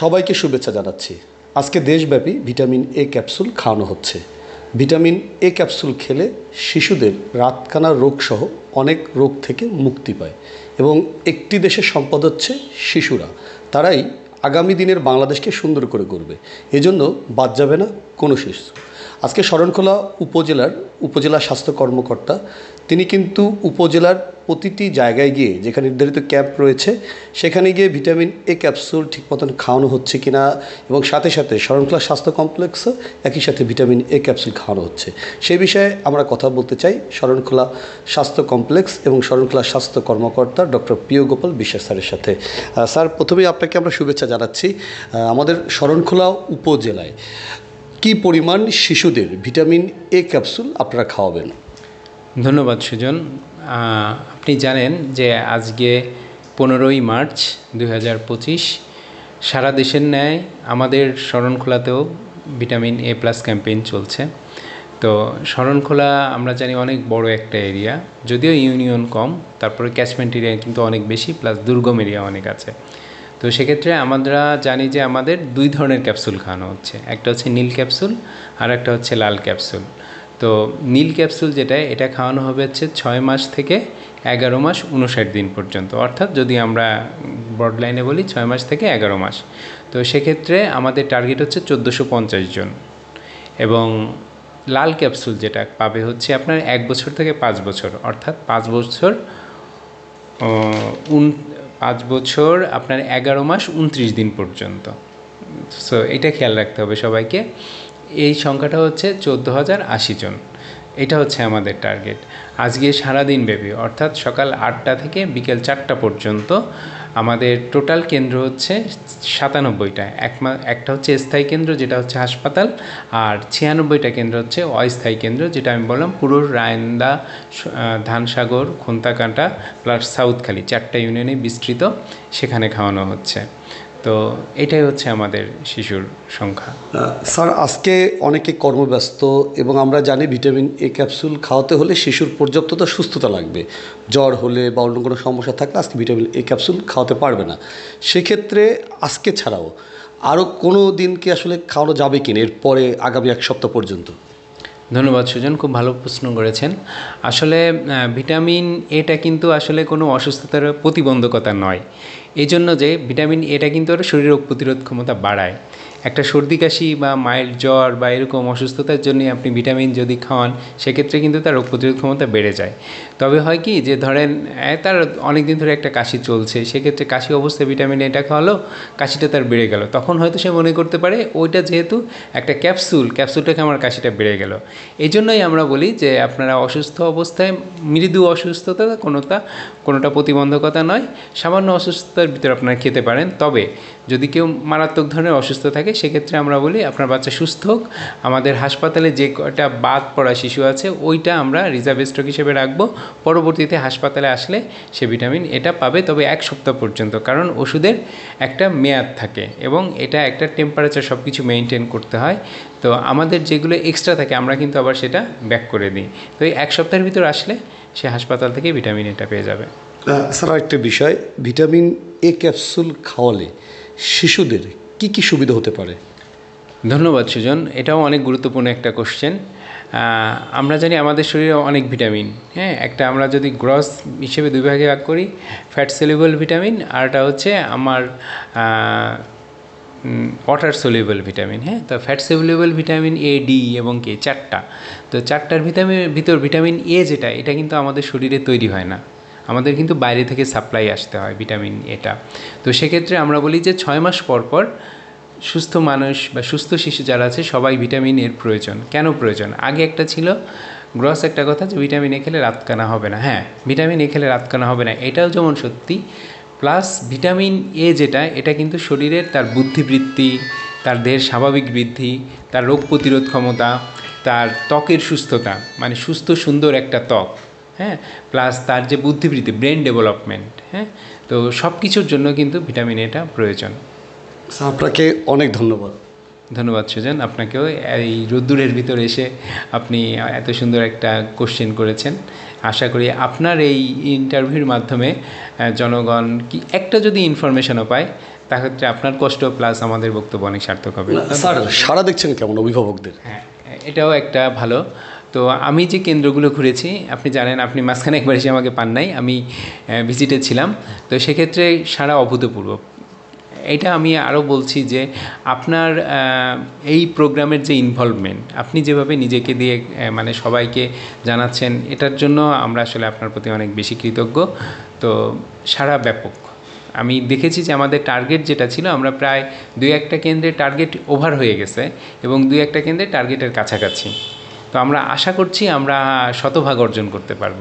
সবাইকে শুভেচ্ছা জানাচ্ছি। আজকে দেশব্যাপী ভিটামিন এ ক্যাপসুল খাওয়ানো হচ্ছে। ভিটামিন এ ক্যাপসুল খেলে শিশুদের রাতকানা রোগসহ অনেক রোগ থেকে মুক্তি পায় এবং একটি দেশের সম্পদ হচ্ছে শিশুরা। তারাই আগামী দিনের বাংলাদেশকে সুন্দর করে করবে এজন্য বাদ যাবে না কোনো শিশু। আজকে শরণখোলা উপজেলার উপজেলা স্বাস্থ্য কর্মকর্তা তিনি কিন্তু উপজেলার প্রতিটি জায়গায় গিয়ে যেখানে নির্ধারিত ক্যাম্প রয়েছে, সেখানে গিয়ে ভিটামিন এ ক্যাপসুল ঠিক মতন খাওয়ানো হচ্ছে কিনা এবং সাথে সাথে শরণখোলা স্বাস্থ্য কমপ্লেক্সও একই সাথে ভিটামিন এ ক্যাপসুল খাওয়ানো হচ্ছে। সেই বিষয়ে আমরা কথা বলতে চাই শরণখোলা স্বাস্থ্য কমপ্লেক্স এবং শরণখোলা স্বাস্থ্য কর্মকর্তা ডক্টর প্রিয় গোপাল বিশ্বাস স্যারের সাথে। স্যার, প্রথমেই আপনাকে আমরা শুভেচ্ছা জানাচ্ছি। আমাদের শরণখোলা উপজেলায় কি পরিমাণ শিশুদের ভিটামিন এ ক্যাপসুল আপনারা খাওয়াবেন? ধন্যবাদ সুজন। আপনি জানেন যে আজকে পনেরোই মার্চ দু হাজার পঁচিশ, সারা দেশের ন্যায় আমাদের শরণখোলাতেও ভিটামিন এ প্লাস ক্যাম্পেইন চলছে। তো শরণখোলা আমরা জানি অনেক বড় একটা এরিয়া, যদিও ইউনিয়ন কম, তারপরে ক্যাচমেন্ট এরিয়া কিন্তু অনেক বেশি, প্লাস দুর্গম এরিয়া অনেক আছে। তো সেক্ষেত্রে আমরা জানি যে আমাদের দুই ধরনের ক্যাপসুল খাওয়ানো হচ্ছে, একটা হচ্ছে নীল ক্যাপসুল আর একটা হচ্ছে লাল ক্যাপসুল। তো নীল ক্যাপসুল যেটা, এটা খাওয়ানো হবে হচ্ছে ছয় মাস থেকে এগারো মাস উনষাট দিন পর্যন্ত। অর্থাৎ যদি আমরা ব্রড লাইনে বলি, ছয় মাস থেকে এগারো মাস। তো সেক্ষেত্রে আমাদের টার্গেট হচ্ছে চোদ্দোশো পঞ্চাশ জন। এবং লাল ক্যাপসুল যেটা পাবে হচ্ছে আপনার এক বছর থেকে পাঁচ বছর। অর্থাৎ পাঁচ বছর উন, পাঁচ বছর আপনার এগারো মাস উনত্রিশ দিন পর্যন্ত। সো এটা খেয়াল রাখতে হবে সবাইকে। এই সংখ্যাটা হচ্ছে চোদ্দ হাজার আশি জন। এটা হচ্ছে আমাদের টার্গেট আজকে সারাদিন ব্যাপী, অর্থাৎ সকাল আটটা থেকে বিকেল চারটা পর্যন্ত আমাদের টোটাল কেন্দ্র হচ্ছে সাতানব্বইটা। এক মা- একটা হচ্ছে স্থায়ী কেন্দ্র, যেটা হচ্ছে হাসপাতাল, আর ছিয়ানব্বইটা কেন্দ্র হচ্ছে অস্থায়ী কেন্দ্র, যেটা আমি বললাম পুরো রায়ন্দা ধানসাগর, খুন্তাকাটা প্লাস সাউথখালি চারটা ইউনিয়নে বিস্তৃত, সেখানে খাওয়ানো হচ্ছে। তো এটাই হচ্ছে আমাদের শিশুর সংখ্যা। স্যার, আজকে অনেকে কর্মব্যস্ত এবং আমরা জানি ভিটামিন এ ক্যাপসুল খাওয়াতে হলে শিশুর পর্যাপ্ততা, সুস্থতা লাগবে। জ্বর হলে বা অন্য কোনো সমস্যা থাকলে আজকে ভিটামিন এ ক্যাপসুল খাওয়াতে পারবে না। সেক্ষেত্রে আজকে ছাড়াও আরও কোনো দিন কি আসলে খাওয়ানো যাবে কিনা এরপরে আগামী এক সপ্তাহ পর্যন্ত? ধন্যবাদ সুজন, খুব ভালো প্রশ্ন করেছেন। আসলে ভিটামিন এটা কিন্তু আসলে কোনো অসুস্থতার প্রতিবন্ধকতা নয়। এই জন্য যে, ভিটামিন এটা কিন্তু ওর শরীরের রোগ প্রতিরোধ ক্ষমতা বাড়ায়। একটা সর্দি কাশি বা মাইল্ড জ্বর বা এরকম অসুস্থতার জন্য আপনি ভিটামিন যদি খাওয়ান, সেক্ষেত্রে কিন্তু তার রোগ প্রতিরোধ ক্ষমতা বেড়ে যায়। তবে হয় কি যে ধরেন তার অনেক দিন ধরে একটা কাশি চলছে, সেক্ষেত্রে কাশি অবস্থায় ভিটামিন এটা খাওয়ালো, কাশিটা তার বেড়ে গেল। তখন হয়তো সে মনে করতে পারে, ওইটা যেহেতু একটা ক্যাপসুল ক্যাপসুলটাকে আমার কাশিটা বেড়ে গেল। এই জন্যই আমরা বলি যে আপনারা অসুস্থ অবস্থায়, মৃদু অসুস্থতা কোনোটা কোনোটা প্রতিবন্ধকতা নয়, সামান্য অসুস্থতার ভিতরে আপনারা খেতে পারেন। তবে যদি কেউ মারাত্মক ধরনের অসুস্থ থাকে সেক্ষেত্রে আমরা বলি আপনার বাচ্চা সুস্থ হোক। আমাদের হাসপাতালে যে কটা বাদ পড়া শিশু আছে, ওইটা আমরা রিজার্ভ স্টক হিসেবে রাখব। পরবর্তীতে হাসপাতালে আসলে সে ভিটামিন এটা পাবে, তবে এক সপ্তাহ পর্যন্ত। কারণ ওষুধের একটা মেয়াদ থাকে এবং এটা একটা টেম্পারেচার সব কিছু মেনটেন করতে হয়। তো আমাদের যেগুলো এক্সট্রা থাকে, আমরা কিন্তু আবার সেটা ব্যাক করে দিই। তো এই এক সপ্তাহের ভিতর আসলে সে হাসপাতাল থেকে ভিটামিন এটা পেয়ে যাবে। স্যার, আরেকটা বিষয় ভিটামিন এ ক্যাপসুল খাওয়ালে শিশুদের কি কি সুবিধা হতে পারে? ধন্যবাদ, সুজন। এটাও অনেক গুরুত্বপূর্ণ একটা কোশ্চেন আমরা জানি আমাদের শরীরে অনেক ভিটামিন হ্যাঁ? একটা আমরা যদি গ্রস হিসেবে দুই ভাগে ভাগ করি ফ্যাট সেলিবল ভিটামিন আরটা হচ্ছে আমার ওয়াটার সলিউবল ভিটামিন হ্যাঁ? তো fat soluble vitamin A D এবং কে চারটা। তো চারটার ভিটামিন ভিতর ভিটামিন এ যেটা, এটা কিন্তু আমাদের শরীরে তৈরি হয় না। আমাদের কিন্তু বাইরে থেকে সাপ্লাই আসতে হয় ভিটামিন এটা তো সেক্ষেত্রে আমরা বলি যে ছয় মাস পর পর সুস্থ মানুষ বা সুস্থ শিশু যারা আছে, সবাই ভিটামিন এর প্রয়োজন। কেন প্রয়োজন? আগে একটা ছিল গ্রস একটা কথা যে ভিটামিন এ খেলে রাতকানা হবে না। হ্যাঁ ভিটামিন এ খেলে রাতকানা হবে না। এটাও যেমন সত্যি প্লাস ভিটামিন এ যেটা, এটা কিন্তু শরীরের তার বুদ্ধিবৃত্তি, তার দেহের স্বাভাবিক বৃদ্ধি, তার রোগ প্রতিরোধ ক্ষমতা, তার ত্বকের সুস্থতা মানে সুস্থ সুন্দর একটা ত্বক। হ্যাঁ? প্লাস তার যে বুদ্ধিবৃত্তি ব্রেন ডেভেলপমেন্ট হ্যাঁ? তো সব কিছুর জন্য কিন্তু ভিটামিন এটা প্রয়োজন। আপনাকে অনেক ধন্যবাদ। ধন্যবাদ সুজন। আপনাকেও এই রোদ্দুরের ভিতরে এসে আপনি এত সুন্দর একটা কোশ্চেন করেছেন। আশা করি আপনার এই ইন্টারভিউর মাধ্যমে জনগণ কি একটা যদি ইনফরমেশনও পায় তাক্ষেত্রে আপনার কষ্ট প্লাস আমাদের বক্তব্য অনেক সার্থক হবে। স্যার সারা দেখছেন কেমন অভিভাবকদের? হ্যাঁ এটাও একটা ভালো। তো আমি যে কেন্দ্রগুলো ঘুরেছি, আপনি জানেন, আপনি মাঝখানে একবার এসে আমাকে পান নাই, আমি ভিজিটে ছিলাম। তো সেক্ষেত্রে সারা অভূতপূর্ব। এটা আমি আরও বলছি যে আপনার এই প্রোগ্রামের যে ইনভলভমেন্ট আপনি যেভাবে নিজেকে দিয়ে মানে সবাইকে জানাচ্ছেন, এটার জন্য আমরা আসলে আপনার প্রতি অনেক বেশি কৃতজ্ঞ। তো সারা ব্যাপক। আমি দেখেছি যে আমাদের টার্গেট যেটা ছিল, আমরা প্রায় দুই একটা কেন্দ্রে টার্গেট ওভার হয়ে গেছে এবং দুই একটা কেন্দ্রে টার্গেটের কাছাকাছি। তো আমরা আশা করছি আমরা শতভাগ অর্জন করতে পারব।